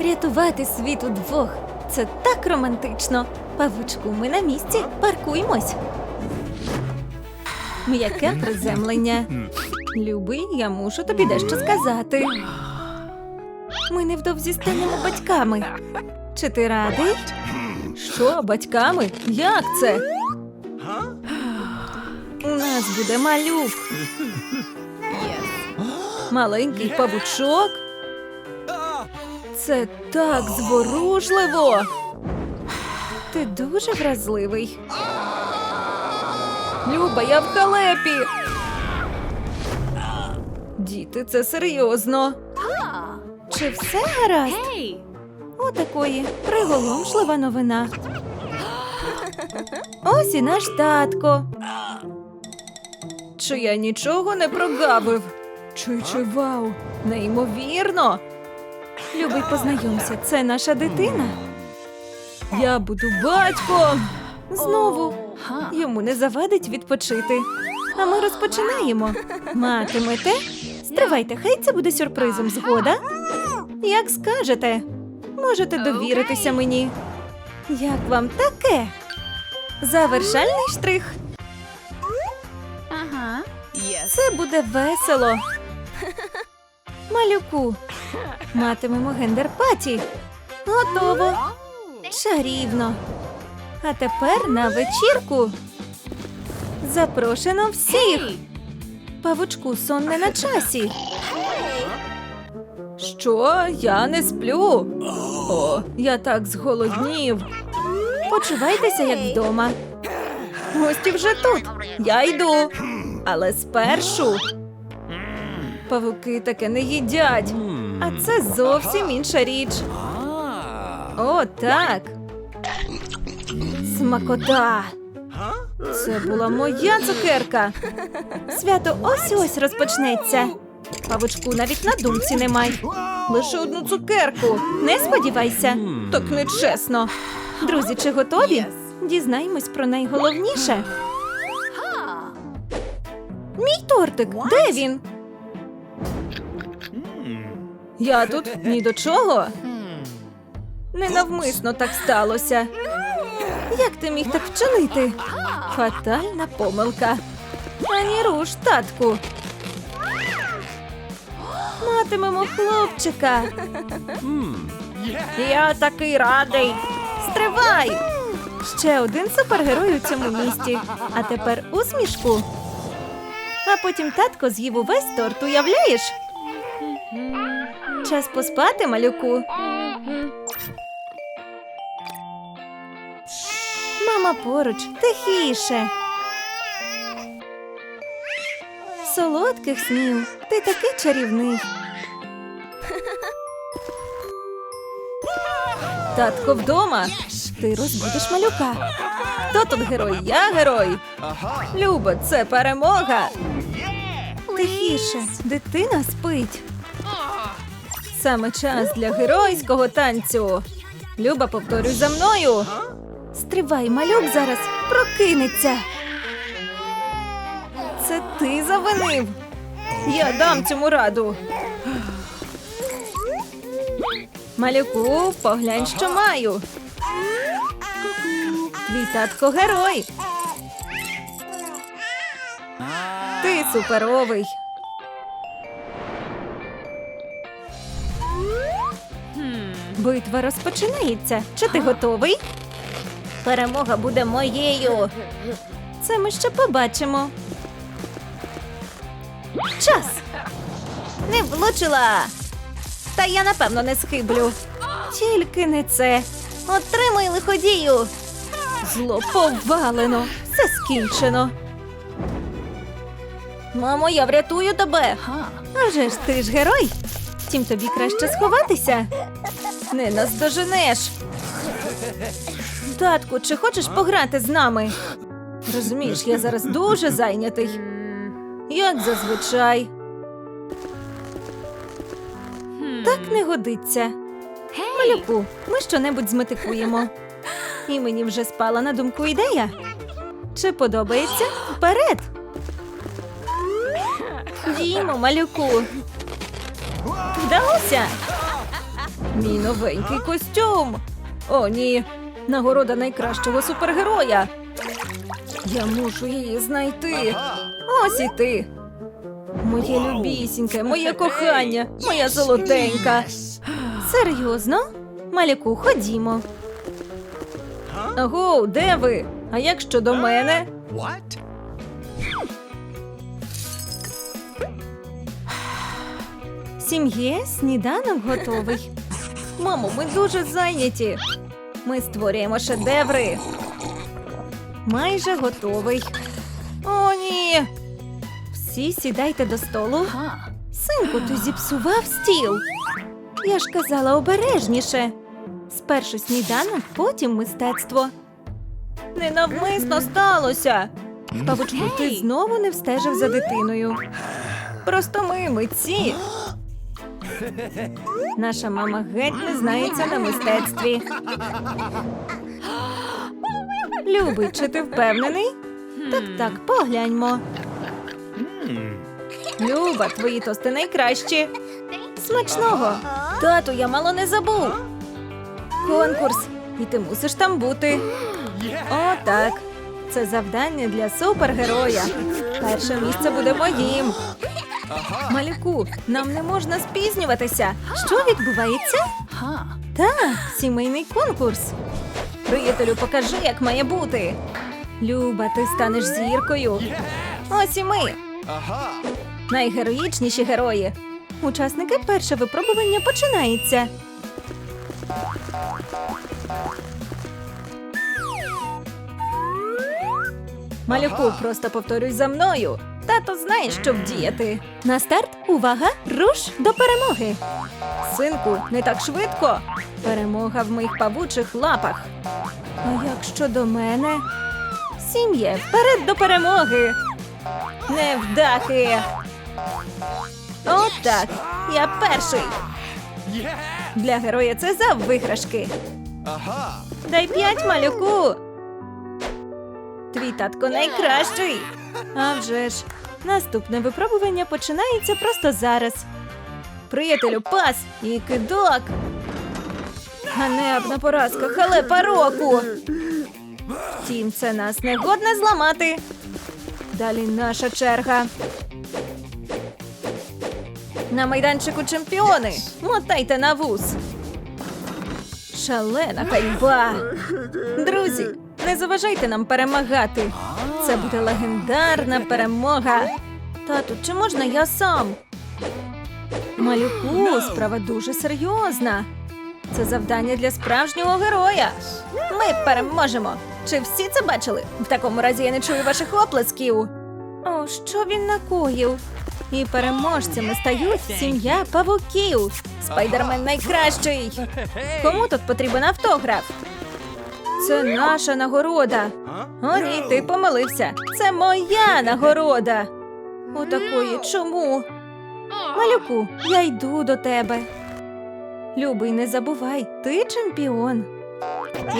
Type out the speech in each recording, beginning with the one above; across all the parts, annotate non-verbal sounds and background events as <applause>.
Рятувати світ удвох. Це так романтично. Павучку, ми на місці. Паркуймось. М'яке приземлення. Любий, я мушу тобі дещо сказати. Ми невдовзі станемо батьками. Чи ти радий? Що, батьками? Як це? У нас буде малюк. Маленький павучок. Це так зворушливо. Ти дуже вразливий. Люба, я в халепі. Діти, це серйозно. Чи все гаразд? Hey! Отакої приголомшлива новина. Ось і наш татко. Чи я нічого не прогавив? Чи чи вау, неймовірно. Любий, познайомся, це наша дитина. Я буду батьком. Знову йому не завадить відпочити. А ми розпочинаємо. Матимете? Стривайте, хай це буде сюрпризом, згода? Як скажете, можете довіритися мені. Як вам таке? Завершальний штрих. Це буде весело. Малюку. Матимемо гендер-паті. Готово. Чарівно. А тепер на вечірку. Запрошено всіх. Павучку, сон не на часі. Що? Я не сплю. О, я так зголоднів. Почувайтеся як вдома. Гості вже тут. Я йду. Але спершу. Павуки таке не їдять. А це зовсім інша річ. О, так. Смакота. Це була моя цукерка. Свято ось ось розпочнеться. Павучку навіть на думці немає. Лише одну цукерку. Не сподівайся. Так нечесно. Друзі, чи готові? Дізнаємось про найголовніше. Мій тортик, де він? Я тут ні до чого. Ненавмисно так сталося. Як ти міг так вчинити? Фатальна помилка. Ані руш, татку. Матимемо хлопчика. Я такий радий. Стривай! Ще один супергерой у цьому місті. А тепер усмішку. А потім татко з'їв увесь торт, уявляєш? Час поспати, малюку. Мама поруч, тихіше. Солодких снів. Ти такий чарівний. Татко вдома. Ти розбудиш малюка. Хто тут герой? Я герой. Люба, це перемога. Тихіше, дитина спить. Саме час для геройського танцю. Люба, повторюй за мною. Стривай, малюк зараз прокинеться. Це ти завинив. Я дам цьому раду. Малюку, поглянь, що маю. Твій татко герой. Ти суперовий. Битва розпочинається. Чи ти готовий? Перемога буде моєю. Це ми ще побачимо. Час. Не влучила. Та я напевно не схиблю. Тільки не це. Отримай лиходію. Зло повалено. Все скінчено. Мамо, я врятую тебе. А вже ж ти ж герой. Втім, тобі краще сховатися. Не наздоженеш. Татку, чи хочеш пограти з нами? Розумієш, я зараз дуже зайнятий. Як зазвичай. Так не годиться. Малюку, ми щонебудь зметикуємо. І мені вже спала на думку ідея. Чи подобається? Вперед! Дімо, малюку. Вдалося. Мій новенький костюм. О, ні. Нагорода найкращого супергероя. Я мушу її знайти. Ось і ти. Моє любісіньке, моє кохання, моя золотенька. Серйозно? Малюку, ходімо. Аго, де ви? А як щодо мене? Сім'є, сніданок готовий. Мамо, ми дуже зайняті. Ми створюємо шедеври. Майже готовий. О, ні. Всі сідайте до столу. Синку, ти зіпсував стіл. Я ж казала обережніше. Спершу сніданок, потім мистецтво. Ненавмисно сталося. Павучку, ти знову не встежив за дитиною. Просто ми митці. Наша мама геть не знається на мистецтві. Любий, чи ти впевнений? Так, так, погляньмо. Люба, твої тости найкращі. Смачного. Тату, я мало не забув. Конкурс. І ти мусиш там бути. О, так. Це завдання для супергероя. Перше місце буде моїм. Малюку, нам не можна спізнюватися. Що відбувається? Так, сімейний конкурс. Приятелю, покажи, як має бути. Люба, ти станеш зіркою. Ось і ми. Найгероїчніші герої. Учасники, перше випробування починається. Малюку, просто повторюй за мною. Тато знає, що вдіяти. На старт, увага, руш до перемоги. Синку, не так швидко. Перемога в моїх павучих лапах. А як щодо мене? Сім'є, вперед до перемоги. Невдахи. От так. Я перший. Для героя це за виграшки. Дай п'ять малюку. Твій татко найкращий. А вже ж, наступне випробування починається просто зараз. Приятелю, пас і кидок. Ганебна поразка, халепа року. Втім, це нас не годне зламати. Далі наша черга. На майданчику чемпіони. Мотайте на вуз. Шалена ганьба. Друзі, не заважайте нам перемагати. Це буде легендарна перемога. Тату, чи можна я сам? Малюку, справа дуже серйозна. Це завдання для справжнього героя. Ми переможемо. Чи всі це бачили? В такому разі я не чую ваших оплесків. О, що він накоїв? І переможцями стають сім'я павуків. Спайдермен найкращий. Кому тут потрібен автограф? Це наша нагорода. О, ні, ти помилився. Це моя нагорода. Отакої чому? Малюку, я йду до тебе. Любий, не забувай, ти чемпіон.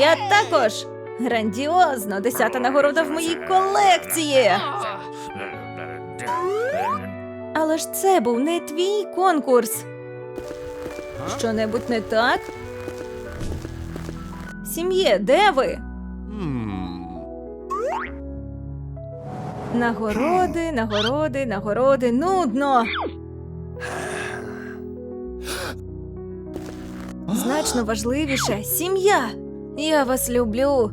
Я також. Грандіозно, десята нагорода в моїй колекції. Але ж це був не твій конкурс. Що-небудь не так? Сім'є, де ви? Нагороди, нагороди, нагороди, нудно. Значно важливіше <gasps> сім'я. Я вас люблю.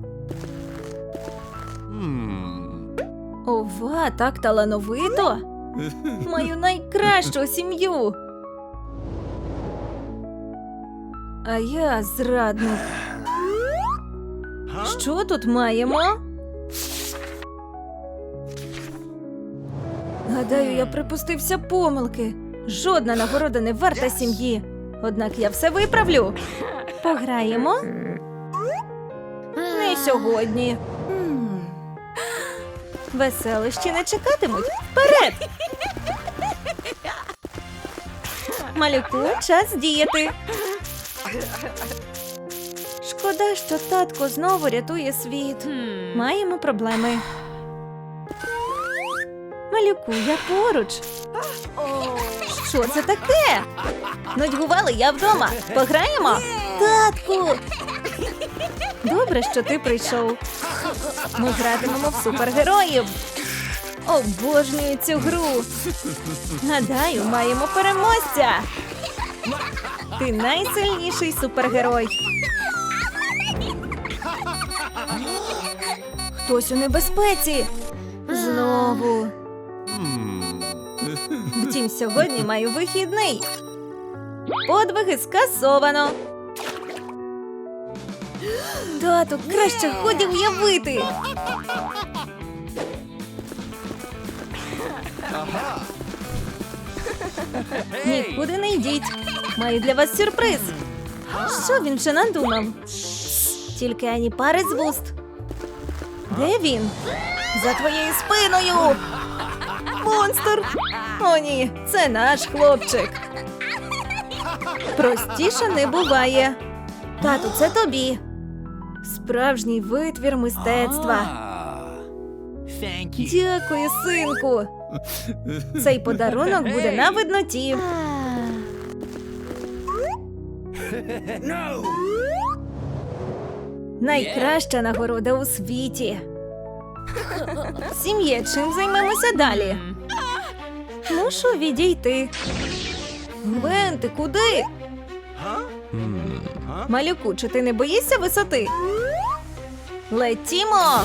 Ова, так талановито. <laughs> Мою найкращу сім'ю. А я зрадник. Що тут маємо? Гадаю, я припустився помилки. Жодна нагорода не варта сім'ї. Однак я все виправлю. Пограємо? Не сьогодні. Веселищі не чекатимуть. Вперед! Малюку, час діяти. Шкода, що татко знову рятує світ. Маємо проблеми. Малюку, я поруч. Що це таке? Нудьгували, я вдома. Пограємо? Татку. Добре, що ти прийшов. Ми гратимемо в супергероїв. Обожнюю цю гру. Гадаю, маємо переможця. Ти найсильніший супергерой. Хтось у небезпеці. Знову. Втім, сьогодні маю вихідний. Подвиги скасовано. Тату, краще ході уявити. Нікуди не йдіть. Маю для вас сюрприз. Що він ще надумав? Тільки ані пари з вуст. Де він? За твоєю спиною. Монстр. О, ні, це наш хлопчик. Простіше не буває. Тату, це тобі. Справжній витвір мистецтва. Дякую, синку. Цей подарунок буде на видноті. <laughs> No. Найкраща нагорода у світі. Сім'є, чим займемося далі? Мушу відійти. Гвен, ти куди? Малюку, чи ти не боїшся висоти? Летімо!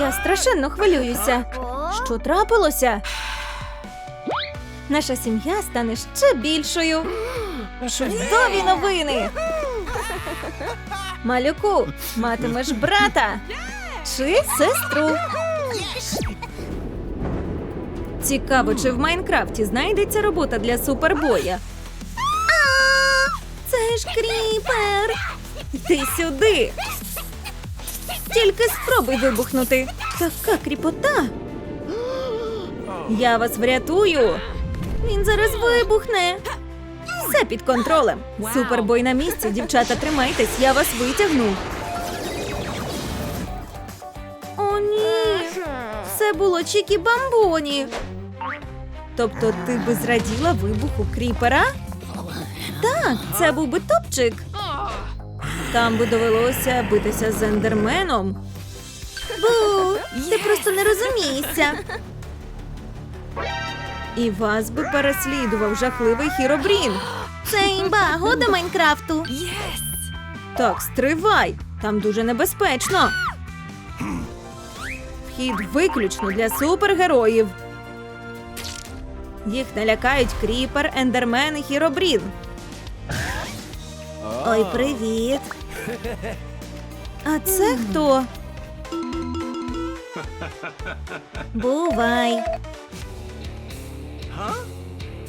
Я страшенно хвилююся. Що трапилося? Наша сім'я стане ще більшою. Чудові новини! Малюку, матимеш брата чи сестру. Цікаво, чи в Майнкрафті знайдеться робота для супербоя. Це ж кріпер. Йди сюди. Тільки спробуй вибухнути. Така кріпота. Я вас врятую. Він зараз вибухне. Все під контролем. Супербой на місці, дівчата, тримайтесь, я вас витягну. О, ні. Це було Чікі Бамбоні. Тобто ти би зраділа вибуху кріпера? Так, це був би топчик. Там би довелося битися з ендерменом. Бу, ти просто не розумієшся. І вас би переслідував жахливий хіробрін. Це імба, года Майнкрафту. Так, стривай. Там дуже небезпечно. Вхід виключно для супергероїв. Їх налякають кріпер, ендермен і хіробрін. Ой, привіт. А це хто? Бувай.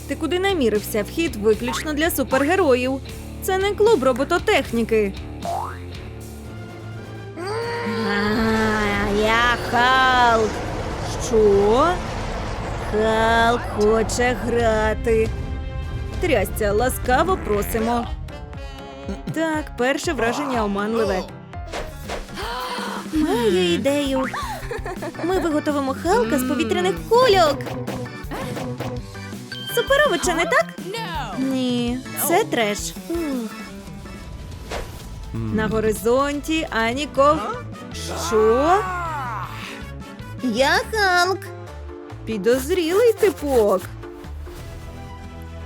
Ти куди намірився? Вхід виключно для супергероїв. Це не клуб робототехніки. Я Халк. Що? Халк хоче грати. Трясця, ласкаво просимо. Так, перше враження оманливе. Маю ідею. Ми виготовимо Халка з повітряних кульок. Суперово, чи не так? Ні, це треш. На горизонті ані ков. Що? Я Халк. Підозрілий типок.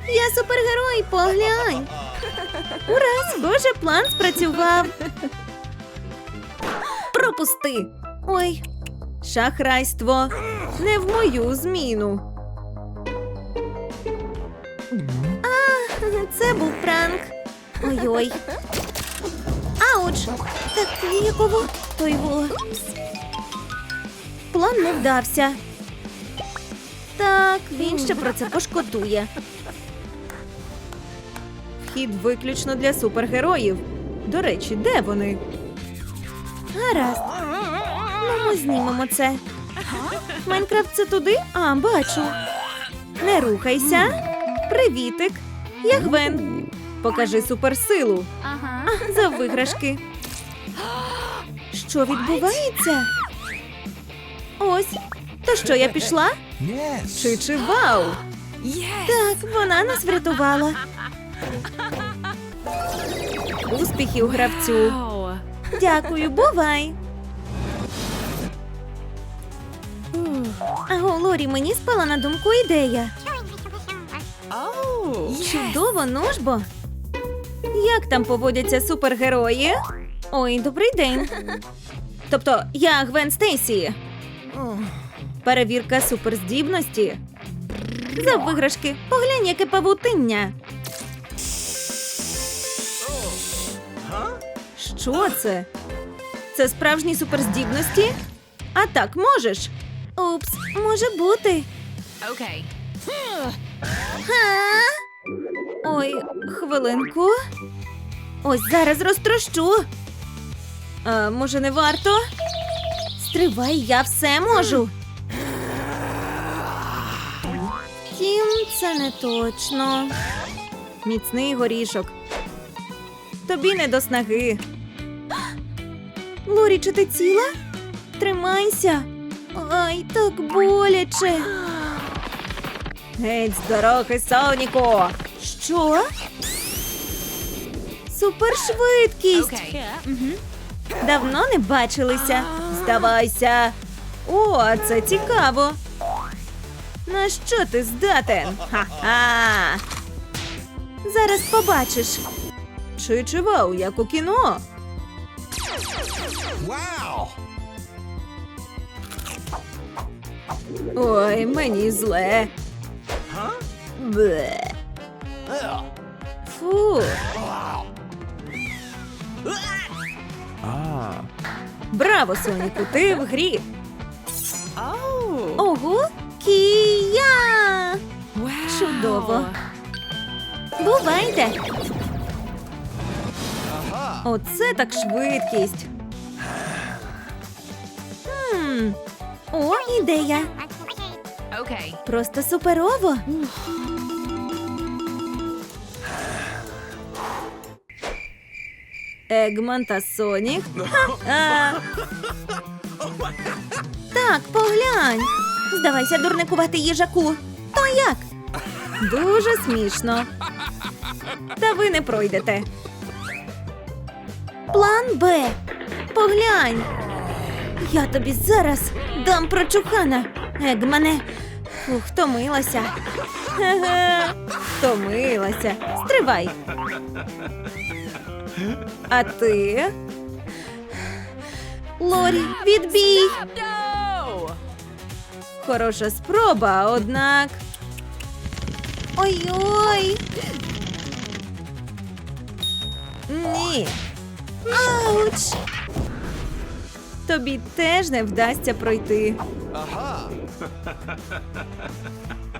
Я супергерой, поглянь. Ура, схоже, план спрацював. Пропусти. Ой, шахрайство. Не в мою зміну. Це був пранк. Ой-ой. Ауч! Так ніяково. Той во. План не вдався. Так, він ще про це пошкодує. Вхід виключно для супергероїв. До речі, де вони? Гаразд. Ну, ми знімемо це. Майнкрафт це туди? А, бачу. Не рухайся. Привітик. Я Гвен. Покажи суперсилу. Ага. За виграшки. Що відбувається? Ось. То що, я пішла? Yes. Чи чи вау? Так, вона нас врятувала. Успіхів гравцю. Дякую, бувай. Аго, Лорі, мені спала на думку ідея. Чудово, ну ж бо. Як там поводяться супергерої? Ой, добрий день. Тобто, я Гвен Стейсі. Перевірка суперздібності. За виграшки. Поглянь, яке павутиння. Що це? Це справжні суперздібності? А так можеш? Упс, може бути. Okay. Ой, хвилинку. Ось зараз розтрощу. А, може, не варто? Стривай, я все можу. Втім, це не точно. Міцний горішок. Тобі не до снаги. Лорі, чи ти ціла? Тримайся. Ай, так боляче. Геть з дороги, Соніку! Що? Супершвидкість! Okay. Давно не бачилися. Здавайся. О, це цікаво. На що ти здатен? Ха-ха. Зараз побачиш. Чи вау, як у кіно. Wow. Ой, мені зле. Huh? Фу. Ah. Браво, Соніку, ти в грі. Ого, кія! Wow. Чудово. Бувайте! Оце так швидкість. Хм. О, ідея. Просто суперово. Егман та Сонік. Ха-ха. Так, поглянь. Здавайся, дурникувати їжаку. То як? Дуже смішно. Та ви не пройдете. План Б. Поглянь. Я тобі зараз дам прочухана. Егмане. Ух, втомилася. Втомилася. Стривай. А ти? Лорі, відбій. Хороша спроба, однак. Ой-ой. Ні. Ауч. Тобі теж не вдасться пройти.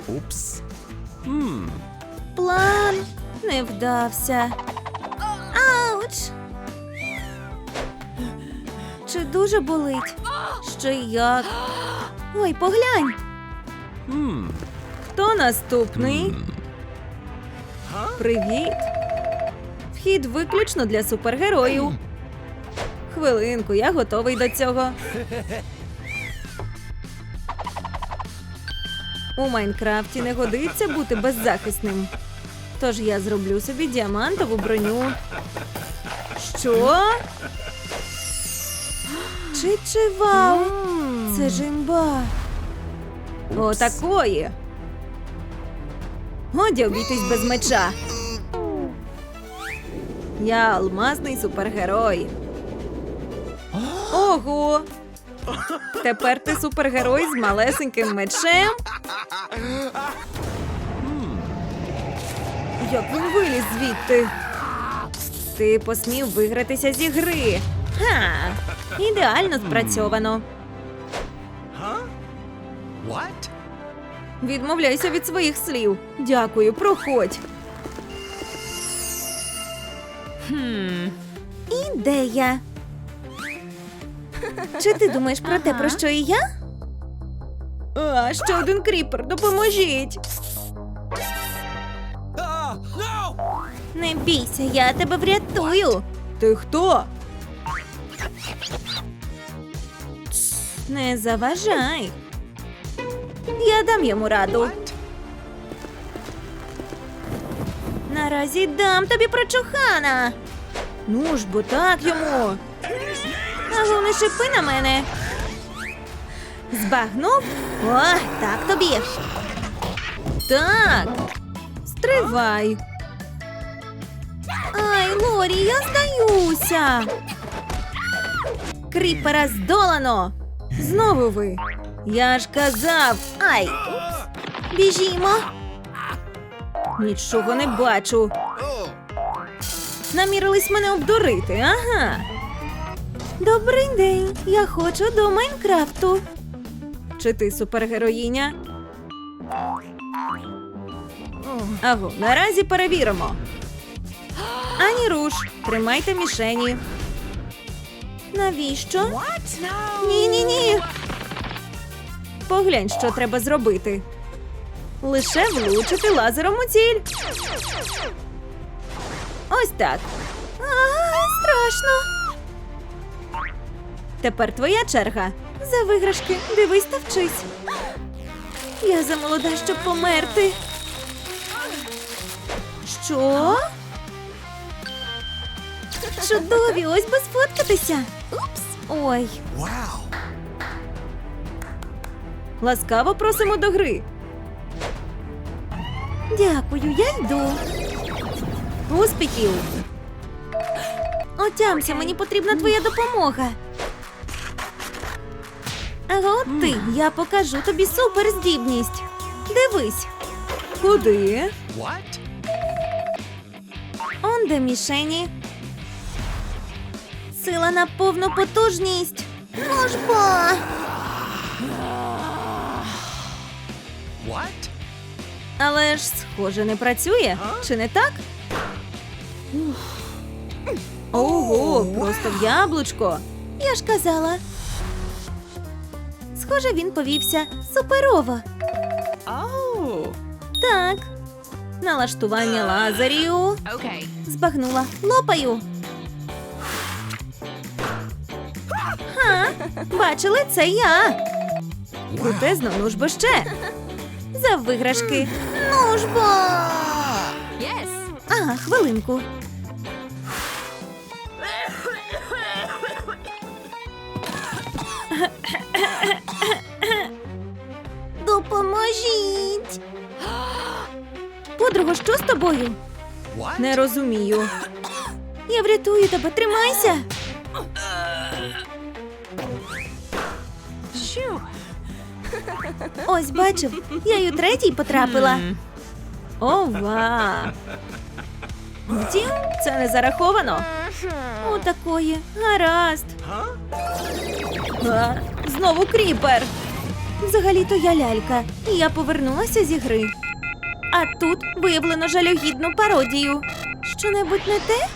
Oops. Hmm. План не вдався. Ауч. Чи дуже болить? Й як? Ой, поглянь. Хто наступний? Привіт. Вхід виключно для супергероїв. Хвилинку, я готовий до цього. У Майнкрафті не годиться бути беззахисним. Тож я зроблю собі діамантову броню. Що? Чи вау? Це ж імба. Отакої. Годі обійтись без меча. Я алмазний супергерой. Ого! Тепер ти супергерой з малесеньким мечем. Як він виліз звідти? Ти посмів вигратися зі гри. Ха! Ідеально спрацьовано. What? Відмовляйся від своїх слів. Дякую, проходь. Hmm. Ідея. Чи ти думаєш про те, про що і я? А, ще один кріпер, допоможіть. Не бійся, я тебе врятую. Ти хто? Не заважай. Я дам йому раду. Наразі дам тобі прочухана. Ну ж, бо так йому. А головне шипи на мене. Збагнув? О, так тобі. Так. Стривай. Ай, Лорі, я здаюся. Кріпера здолано. Знову ви. Я ж казав. Ай. Біжімо. Нічого не бачу. Намірились мене обдурити, ага. Добрий день. Я хочу до Майнкрафту. Чи ти супергероїня? Аго, наразі перевіримо. Ані руш, тримайте мішені. Навіщо? Ні, ні, ні. Поглянь, що треба зробити. Лише влучити лазером у ціль. Ось так. А, страшно. Тепер твоя черга. За виграшки дивись та вчись. Я замолода, щоб померти. Що? Чудові, ось би сфоткатися. Упс. Ой. Wow. Ласкаво просимо до гри. Дякую, я йду. Успіхів. Отямся, мені потрібна твоя допомога. От ти, я покажу тобі суперздібність. Дивись. Куди? What? Он де мішені. Сила на повну потужність. Ну ж бо. What? Але ж, схоже, не працює, чи не так? Ого, просто в яблучко. Я ж казала. Схоже, він повівся суперово. Oh. Так. Налаштування лазерів. Okay. Збагнула. Лопаю. Бачили, це я. Крутезно, ну ж бо ще. За виграшки. Ну ж бо. Yes. Ага, хвилинку. Допоможіть. Подруго, що з тобою? What? Не розумію. Я врятую тебе, тримайся. Ось бачив, я й у третій потрапила. Ова. Втім, це не зараховано. Отакої. Гаразд. А, знову кріпер. Взагалі-то я лялька, і я повернулася зі гри. А тут виявлено жалюгідну пародію. Що-небудь не те?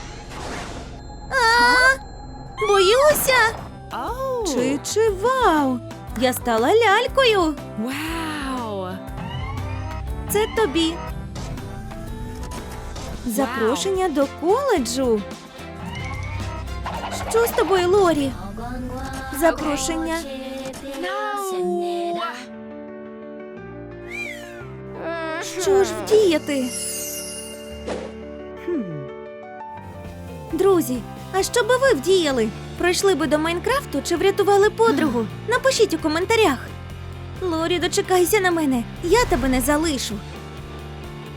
А, боюся. Чи чи вау? Я стала лялькою. Wow. Це тобі. Запрошення до коледжу. Що з тобою, Лорі? Запрошення. Що ж вдіяти? Друзі, а що би ви вдіяли? Пройшли би до Майнкрафту чи врятували подругу? <laughs> Напишіть у коментарях. Лорі, дочекайся на мене. Я тебе не залишу.